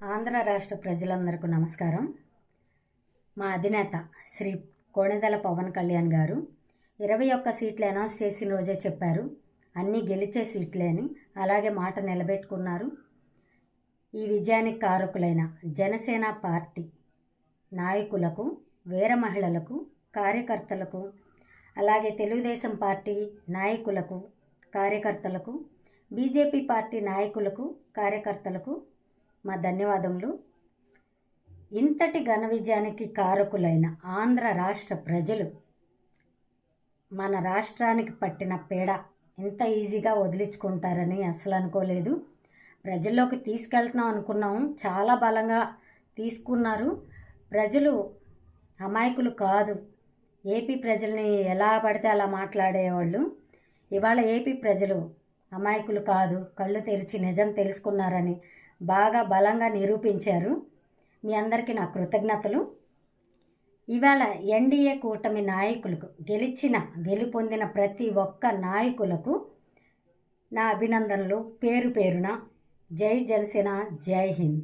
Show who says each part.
Speaker 1: ఆంధ్ర రాష్ట్ర ప్రజలందరికీ నమస్కారం. మా అధినేత శ్రీ కోణెదల పవన్ కళ్యాణ్ గారు ఇరవై ఒక్క సీట్లు అనౌన్స్ చేసిన రోజే చెప్పారు. అన్నీ గెలిచే సీట్లే అని అలాగే మాట నిలబెట్టుకున్నారు. ఈ విజయానికి కారకులైన జనసేన పార్టీ నాయకులకు వీర మహిళలకు కార్యకర్తలకు అలాగే తెలుగుదేశం పార్టీ నాయకులకు కార్యకర్తలకు బీజేపీ పార్టీ నాయకులకు కార్యకర్తలకు మా ధన్యవాదములు. ఇంతటి ఘన విజయానికి కారకులైన ఆంధ్ర రాష్ట్ర ప్రజలు మన రాష్ట్రానికి పట్టిన పేడ ఇంత ఈజీగా వదిలించుకుంటారని అసలు అనుకోలేదు. ప్రజల్లోకి తీసుకెళ్తున్నాం అనుకున్నాము చాలా బలంగా తీసుకున్నారు. ప్రజలు అమాయకులు కాదు. ఏపీ ప్రజల్ని ఎలా పడితే అలా మాట్లాడేవాళ్ళు. ఇవాళ ఏపీ ప్రజలు అమాయకులు కాదు. కళ్ళు తెరిచి నిజం తెలుసుకున్నారని బాగా బలంగా నిరూపించారు. మీ అందరికీ నా కృతజ్ఞతలు. ఇవాళ ఎన్డీఏ కూటమి నాయకులకు గెలిచిన గెలుపొందిన ప్రతి ఒక్క నాయకులకు నా అభినందనలు. పేరు పేరున జై జనసేన జై హింద్.